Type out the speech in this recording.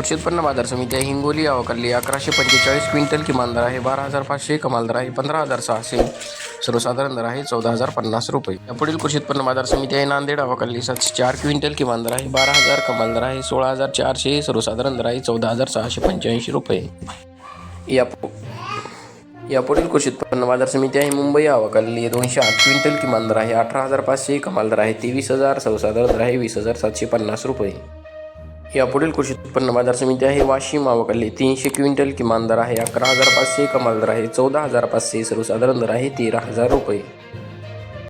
कृषी उत्पन्न बाजार समिती आहे. हिंगोली अवकाली अकराशे पंचेचाळीस क्विंटल किमान दर आहे. बारा हजार पाचशे कमाल दर आहे. पंधरा हजार सहाशे सर्वसाधारण दर आहे. चौदा हजार पन्नास रुपये. यापुढील कृषी उत्पन्न बाजार समिती आहे. नांदेड अवकाली सातशे चार क्विंटल किमान दर आहे. बारा हजार कमाल दर आहे. सोळा हजार चारशे सर्वसाधारण दर आहे. चौदा हजार सहाशे पंच्याऐंशी रुपये. या यापुढील कृषी उत्पन्न बाजार समिती आहे. मुंबई अवकाली दोनशे आठ क्विंटल किमान दर आहे. अठरा हजार पाचशे कमाल दर आहे. तेवीस हजार सर्वसाधारण दर आहे. वीस हजार सातशे पन्नास रुपये. यापुढील कृषी उत्पन्न बाजार समिती आहे. वाशिम अवकाली तीनशे क्विंटल किमान दर आहे. अकरा हजार पाचशे कमाल दर आहे. चौदा हजार पाचशे सर्वसाधारण दर आहे. तेरा हजार रुपये.